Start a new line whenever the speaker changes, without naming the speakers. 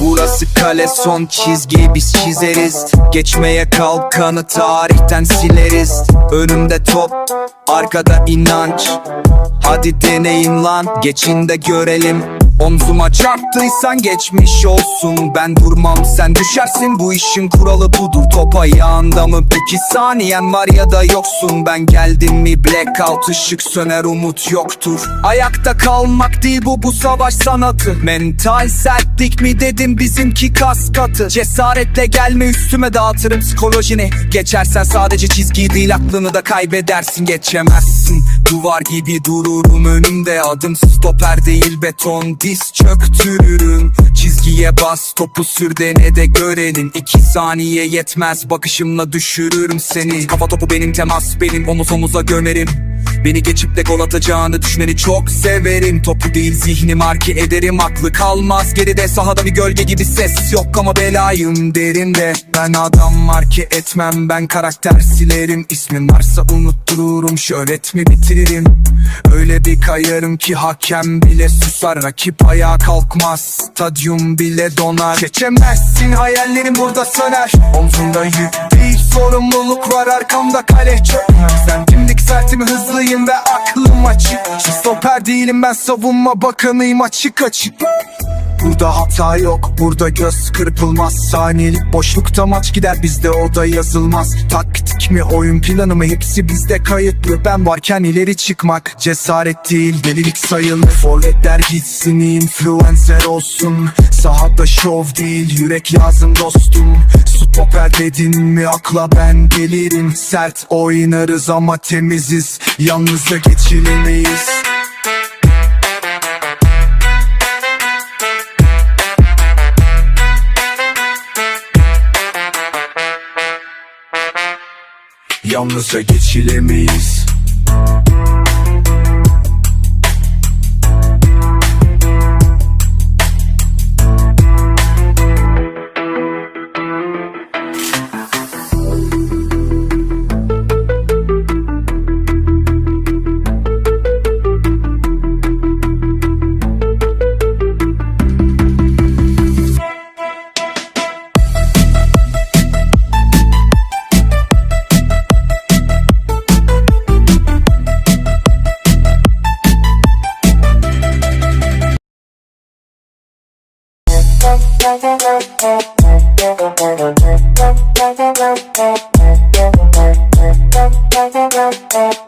Burası kale son çizgi biz çizeriz. Geçmeye kalkanı tarihten sileriz. Önümde top arkada inanç. Hadi deneyin lan geçin de görelim Omzuma çarptıysan geçmiş olsun. Ben durmam sen düşersin. Bu işin kuralı budur Top ayağında mı? İki saniyen var ya da yoksun. Ben geldim mi? Blackout ışık söner umut yoktur. Ayakta kalmak değil bu bu savaş sanatı. Mental sertlik mi dedim bizimki kas katı Cesaretle gelme üstüme dağıtırım psikolojini. Geçersen sadece çizgi değil aklını da kaybedersin. Geçemezsin Duvar gibi dururum önümde. Adım stoper değil beton diz çöktürürüm. Çizgiye bas topu sür dene de görelim. İki saniye yetmez bakışımla düşürürüm seni. Kafa topu benim temas benim omuz omuza gömerim Beni geçip de gol atacağını düşmeni çok severim. Topu değil zihni marke ederim. Aklı kalmaz Geride sahada bir gölge gibi ses yok ama belayım derinde Ben adam marke etmem. Ben karakter silerim. İsmim varsa unuttururum. Şöhret mi bitiririm? Öyle bir kayarım ki hakem bile susar. Rakip ayağa kalkmaz stadyum bile donar. Geçemezsin hayallerim burada söner. Omzumda yük değil sorumluluk var arkamda kale çökmez Sen dimdik sertim hızlıyım ve aklım açık. Stoper değilim ben savunma bakanıyım açık açık. Burada hata yok, burada göz kırpılmaz. Saniyelik boşlukta maç gider bizde o da yazılmaz Taktik mi oyun planı mı hepsi bizde kayıtlı. Ben varken ileri çıkmak cesaret değil delilik sayılır. Forvetler gitsin influencer olsun. Sahada şov değil yürek lazım dostum. Stoper dedin mi akla ben gelirim. Sert oynarız ama temiziz. Yalnızca geçilemeyiz Yalnızca geçilemeyiz
Thank you.